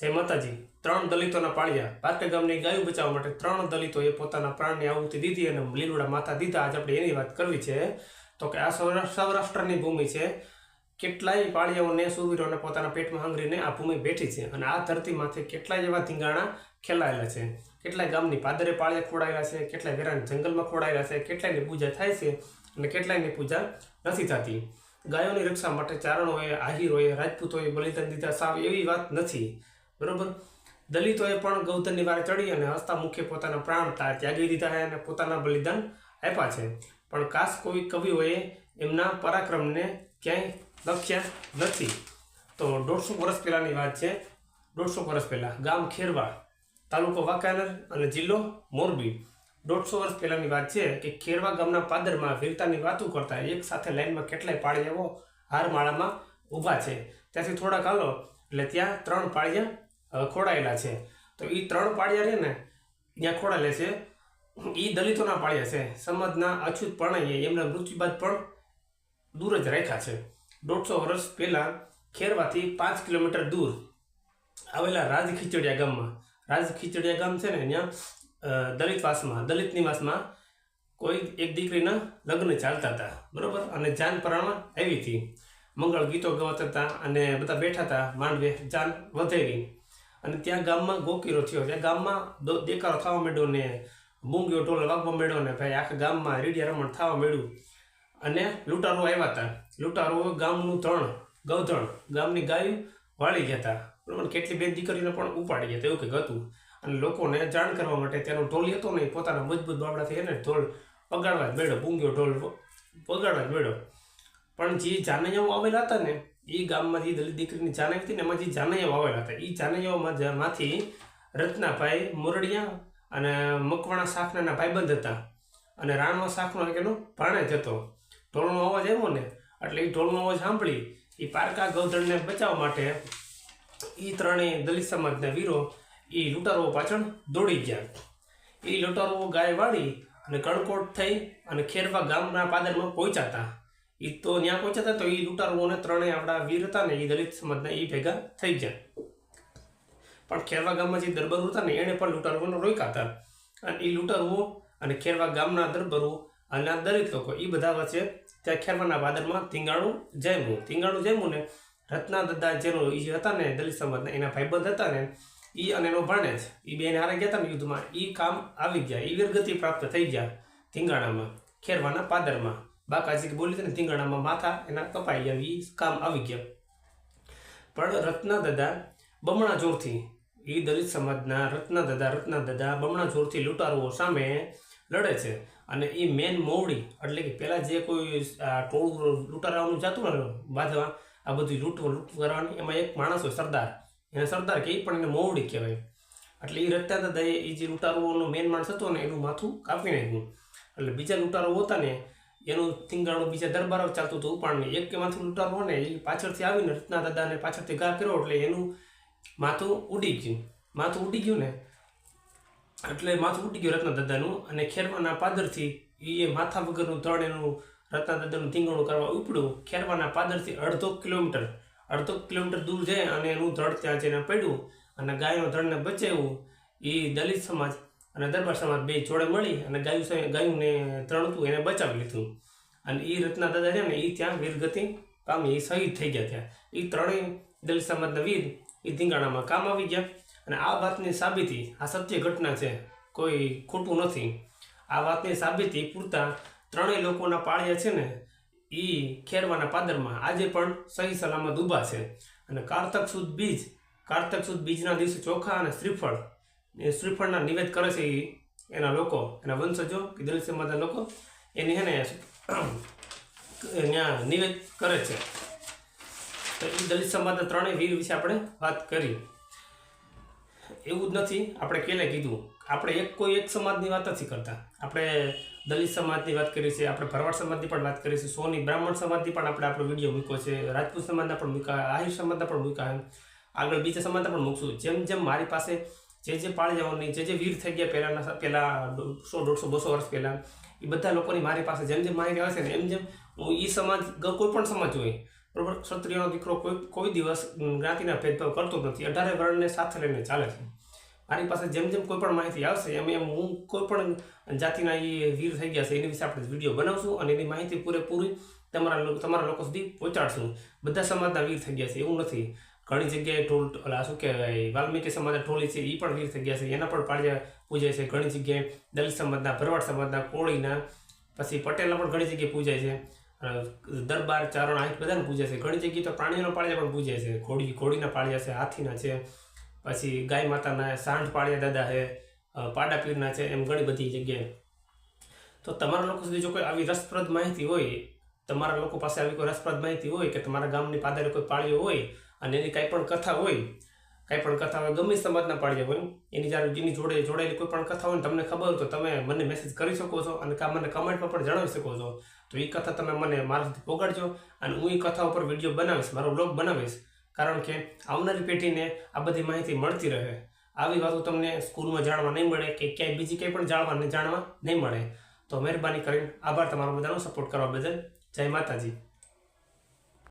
જય માતાજી. ત્રણ દલિતોના પાળિયા. પાર્કે ગામની ગાયું બચાવવા માટે ત્રણ દલિતોએ પોતાના પ્રાણની આહુતિ દીધી અને લીલુડા માતા દીધા. આજે આપણે એની વાત કરવી છે. તો કે આ સૌરાષ્ટ્રની ભૂમિ છે. કેટલાય પાળિયાઓને સુરવીરોને પોતાના પેટમાં હાંગરીને આ ભૂમિ બેઠી છે અને આ ધરતીમાંથી કેટલાય એવા ધીંગાણા ખેલાયેલા છે. કેટલાય ગામની પાદરે પાળિયા ખોડાયેલા છે, કેટલાય વેરાન જંગલમાં ખોડાયેલા છે, કેટલાયની પૂજા થાય છે અને કેટલાયની પૂજા નથી થતી. ગાયોની રક્ષા માટે ચારણોએ, આહીરોએ, રાજપૂતોએ બલિદાન દીધા. સાવ એવી વાત નથી. બરોબર? દલિતોએ પણ ગૌધનની વારે ચડી અને હસતા મુખ્ય પોતાના પ્રાણ ત્યાગી દીધા છે અને પોતાના બલિદાન આપ્યા છે. પણ કાસ કોઈ કવિઓએ એમના પરાક્રમને ક્યાંય લખ્યા નથી. તો દોઢસો વર્ષ પહેલાંની વાત છે. દોઢસો વર્ષ પહેલાં ગામ ખેરવા તાલુકો વાંકાનેર અને જિલ્લો મોરબી. દોઢસો વર્ષ પહેલાંની વાત છે કે ખેરવા ગામના પાદરમાં વીરતાની વાતો કરતા એક સાથે લાઈનમાં કેટલાય પાળિયાઓ હારમાળામાં ઊભા છે. ત્યાંથી થોડાક હાલો, એટલે ત્યાં ત્રણ પાળિયા ખોડાયેલા છે. તો એ ત્રણ પાળિયા છે ને, ત્યાં ખોડાયેલા છે. એ દલિતોના પાળિયા છે. સમાજના અછૂત પ્રણયે એમના મૃત્યુ બાદ પણ દૂર જ રાખ્યા છે. દોઢસો વર્ષ પહેલાં ખેરવાથી પાંચ કિલોમીટર દૂર આવેલા રાજ ખીચડિયા ગામમાં. રાજ ખીચડિયા ગામ છે ને, ત્યાં દલિતવાસમાં દલિત નિવાસમાં કોઈ એક દીકરીના લગ્ન ચાલતા હતા. બરોબર? અને જાન પરાણમાં આવી હતી. મંગળ ગીતો ગવાતા હતા અને બધા બેઠા હતા. માંડવે જાન વધેરી અને ત્યાં ગામમાં ગોકીરો થયો ત્યાં ગામમાં દેકારો થવા માંડ્યો ને બૂંગીઓ ઢોલ વાગવા માંડ્યો ને ભાઈ આખા ગામમાં રીડિયા રમણ થવા માંડ્યું. અને લૂંટારો આવ્યા હતા. લૂંટારો ગામનું ધણ, ગૌધણ ગામની ગાયું વાળી ગયા હતા. બરાબર? કેટલી બે દીકરીને પણ ઉપાડી ગયા એવું કંઈક હતું. અને લોકોને જાણ કરવા માટે તેનો ઢોલ હતો નહીં પોતાના મજબૂત બાબડાથી એને ઢોલ પગાડવા જ મેળ્યો બૂંગ્યો ઢોલ પગાડવા જ મેળ્યો પણ જે જાનૈયાઓ આવેલા હતા ને એ ગામમાં જે દલિત દીકરીની જાનૈયા હતી ને એમાં જે જાનૈયાઓ આવેલા હતા એ જાનૈયાઓમાં જ- રત્નાભાઈ મોરડિયા અને મકવાણા શાખના ભાઈબંધ હતા. અને રાણવા શાખનો એક એનો ભાણેજ હતો. ઢોલનો અવાજ આવ્યો ને, એટલે એ ઢોલનો અવાજ સાંભળી એ પારકા ગૌધણને બચાવવા માટે એ ત્રણેય દલિત સમાજના વીરો એ લૂંટારો પાછળ દોડી ગયા. એ લૂંટારો ગાય વાળી અને કણકોટ થઈ અને ખેરવા ગામના પાદરમાં પહોંચ્યા હતા. એ તો ત્યાં પહોંચ્યા હતા તો એ લૂંટારુઓને ત્રણેય આપણા વીર હતા ને એ દલિત સમાજના એ ભેગા થઈ ગયા. પણ ખેરવા ગામમાં જે દરબારો હતા ને એણે પણ લૂંટારુઓને રોક્યા હતા. અને એ લૂંટારુઓ અને ખેરવા ગામના દરબારો અને દલિત લોકો એ બધા વચ્ચે ત્યાં ખેરવાના વાદરમાં ધીંગાણું જમ્યું. ધીંગાણું જમ્યું ને રત્ના દદ્દા જેનો એ જે હતા ને દલિત સમાજના, એના ભાઈબંધ હતા ને એ અને એનો ભાણેજ એ બેને હારે ગયા હતા ને યુદ્ધમાં એ કામ આવી ગયા. એ વીરગતિ પ્રાપ્ત થઈ ગયા ધીંગાણામાં ખેરવાના પાદરમાં. બાકાજી બોલી હતી ને તીંગાણામાં માથા એના કપાઈ ગયા એ કામ આવી ગયા. પણ રત્ના દાદા બમણા જોરથી એ દલિત સમાજના રત્ના દાદા રત્ના દાદા બમણા જોરથી લૂંટારુઓ સામે લડે છે. અને એ મેન મોવડી, એટલે કે પહેલાં જે કોઈ ટોળું લૂંટારાઓનું જતું ને બાંધવા આ બધું લૂંટ લૂંટ કરવાની, એમાં એક માણસ હોય સરદાર. એને સરદાર કે પણ એને મોવડી કહેવાય. એટલે એ રત્ના દાદાએ એ જે લૂંટારુઓનો મેન માણસ હતો ને, એનું માથું કાપી નાખ્યું. એટલે બીજા લૂંટારો હતા ને એનું થીંગાણું બીજા દરબારો ચાલતું હતું ઉપાડને. એક કે માથું લૂંટારો ને એ પાછળથી આવીને રત્ના દાદાને પાછળથી ઘા કર્યો એટલે એનું માથું ઉડી ગયું. માથું ઉડી ગયું ને, એટલે માથું ઉડી ગયું રત્ના દાદાનું અને ખેરવાના પાદરથી એ માથા વગરનું ધડ એનું રત્ના દાદાનું ધીંગણું કરવા ઉપડ્યું. ખેરવાના પાદરથી અડધો કિલોમીટર અડધો કિલોમીટર દૂર જાય અને એનું ધડ ત્યાં જઈને પડ્યું અને ગાયનું ધડને બચાવ્યું. એ દલિત સમાજ અને દરબાર સમાજ બે જોડે મળી અને ગાયું ગાયુંને ત્રણ હતું, એને બચાવી લીધું. અને એ રત્ના દાદા છે ને એ ત્યાં વીરગતિ પામી એ શહીદ થઈ ગયા ત્યાં એ ત્રણેય દલિત સમાજના વીર એ ધીંગાણામાં કામ આવી ગયા. અને આ વાતની સાબિતી, આ સત્ય ઘટના છે, કોઈ ખોટું નથી. આ વાતની સાબિતી પૂરતા ત્રણેય લોકોના પાળિયા છે ને એ ખેરવાના પાદરમાં આજે પણ સહી સલામત ઊભા છે. અને કારતક સુદ બીજ, કારતક સુદ બીજના દિવસે ચોખા અને શ્રીફળ એ શ્રીફળના નિવેદ કરે છે એના લોકો, એના વંશજો, કે દલિત સમાજના લોકો, એની હેને ત્યાં નિવેદ કરે છે. તો એ દલિત સમાજના ત્રણેય વીર વિશે આપણે વાત કરી. એવું જ નથી, આપણે કેલે કીધું? આપણે એક કોઈ એક સમાજની વાત નથી કરતા. આપણે દલિત સમાજની વાત કરી છે, આપણે ભરવાડ સમાજની પણ વાત કરી છે, સોની બ્રાહ્મણ સમાજની પણ આપણે આપણો વીડિયો મૂક્યો છે, રાજપૂત સમાજના પણ મૂક્યા, આહિર સમાજના પણ મૂક્યા આગળ બીજા સમાજના પણ મૂકશું. જેમ જેમ મારી પાસે જે જે પાળિયાઓની જે જે વીર થઈ ગયા પહેલાંના પહેલાં સો, દોઢસો, બસો વર્ષ પહેલાં, એ બધા લોકોની મારી પાસે જેમ જેમ માહિતી આવે છે ને એમ જેમ હું એ સમાજ કોઈ પણ સમાજ હોય, બરોબર? ક્ષત્રિયનો દીકરો કોઈ કોઈ દિવસ જ્ઞાતિના ભેદભાવ કરતો નથી. અઢારે વર્ણને સાથે લઈને ચાલે છે. મારી પાસે જેમ જેમ કોઈ પણ માહિતી આવશે, એમ એમ હું કોઈ પણ જાતિના એ વીર થઈ ગયા છે, એની વિશે આપણે વીડિયો બનાવશું અને એની માહિતી પૂરેપૂરી તમારા તમારા લોકો સુધી પહોંચાડશું. બધા સમાજના વીર થઈ ગયા છે, એવું નથી. ઘણી જગ્યાએ ઢોલ, ઓલા શું કહેવાય, વાલ્મીકી સમાજના ઢોલી છે એ પણ વીર થઈ ગયા છે, એના પણ પાળ્યા પૂજાય છે. ઘણી જગ્યાએ દલિત સમાજના, ભરવાડ સમાજના, કોળીના, પછી પટેલના પણ ઘણી જગ્યાએ પૂજાય છે. દરબાર, ચારણ, આ બધાને પૂજાય છે. ઘણી જગ્યાએ તો પ્રાણીઓના પાળિયા પણ પૂજાય છે. ઘોડી, ઘોડીના પાળિયા છે, હાથીના છે, પછી ગાય માતાના સાંઠ પાળિયા દાદા છે પાડા પીરના છે, એમ ઘણી બધી જગ્યાએ. તો તમારા લોકો સુધી જો કોઈ આવી રસપ્રદ માહિતી હોય, તમારા લોકો પાસે આવી કોઈ રસપ્રદ માહિતી હોય કે તમારા ગામની પાદરે કોઈ પાળીઓ હોય અને એની કાંઈ પણ કથા હોય, કાંઈ પણ કથા હોય, ગમે સમાજના પાડીએ હોય, એની જ્યારે જેની જોડે જોડાયેલી કોઈ પણ કથા હોય ને તમને ખબર હોય તો તમે મને મેસેજ કરી શકો છો અને મને કમેન્ટમાં પણ જણાવી શકો છો. તો એ કથા તમે મને મારા સુધી પોગાડજો અને હું એ કથા ઉપર વીડિયો બનાવીશ, મારો બ્લોગ બનાવીશ. કારણ કે આવનારી પેઢીને આ બધી માહિતી મળતી રહે. આવી વાતો તમને સ્કૂલમાં જાણવા નહીં મળે કે ક્યાંય બીજી કંઈ પણ જાણવા જાણવા નહીં મળે. તો મહેરબાની કરીને આભાર તમારો બધાનો સપોર્ટ કરવા બદલ. જય માતાજી.